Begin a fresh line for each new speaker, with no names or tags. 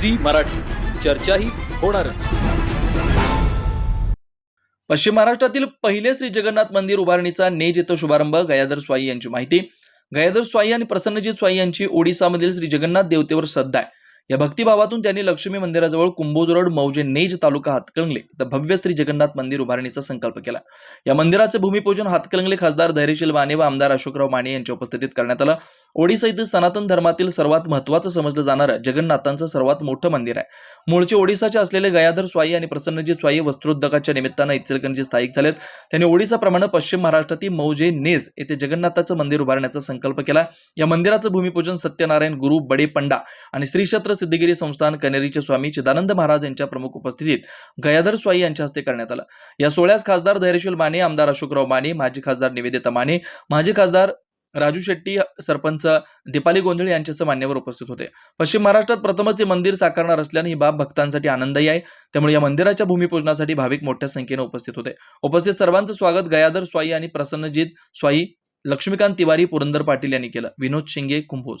Zee Marathi. चर्चाही होणारच.
पश्चिम महाराष्ट्रातील पहिले श्री जगन्नाथ मंदिर उभारणीचा नेज येतो शुभारंभ गयाधर स्वाई यांची माहिती. गयाधर स्वाई आणि प्रसन्नजित स्वाई यांची ओडिसामधील श्री जगन्नाथ देवतेवर श्रद्धा आहे. या भक्तिभावातून त्यांनी लक्ष्मी मंदिराजवळ कुंभोज रोड मौजे नेज तालुका हातकळंगले तर भव्य श्री जगन्नाथ मंदिर उभारणीचा संकल्प केला. या मंदिराचे भूमिपूजन हातकळंगले खासदार धैर्यशील माने व आमदार अशोकराव माने यांच्या उपस्थितीत करण्यात आलं. ओडिसा येथील सनातन धर्मातील सर्वात महत्वाचं समजलं जाणारं जगन्नाथांचं सर्वात मोठं मंदिर आहे. मूळचे ओडिसाचे असलेले गयाधर स्वाई आणि प्रसन्नजी स्वाई वस्त्रोद्योगाच्या निमित्तानं इचलकरंजी स्थायिक झालेत. त्यांनी ओडिसाप्रमाणे पश्चिम महाराष्ट्रातील मौजे नेज येथे जगन्नाथाचं मंदिर उभारण्याचा संकल्प केला. या मंदिराचं भूमिपूजन सत्यनारायण गुरु बडे पंडा आणि श्रीक्षेत्र सिद्धगिरी संस्थान कनेरीचे स्वामी चिदानंद महाराज यांच्या प्रमुख उपस्थितीत गयाधर स्वाई यांच्या हस्ते करण्यात आलं. या सोहळ्यास खासदार धैर्यशील माने आमदार अशोकराव माने माजी खासदार निवेदिता माने माजी खासदार राजू शेट्टी सरपंच दीपाली गोंधळे यांच्यासह मान्यवर उपस्थित होते. पश्चिम महाराष्ट्रात प्रथमच हे मंदिर साकारणार असल्याने ही बाब भक्तांसाठी आनंददायी आहे. त्यामुळे या मंदिराच्या भूमिपूजनासाठी भाविक मोठ्या संख्येने उपस्थित होते. उपस्थित सर्वांचं स्वागत गयाधर स्वाई आणि प्रसन्नजीत स्वाई लक्ष्मीकांत तिवारी पुरंदर पाटील यांनी केलं. विनोद शिंगे कुंभोज.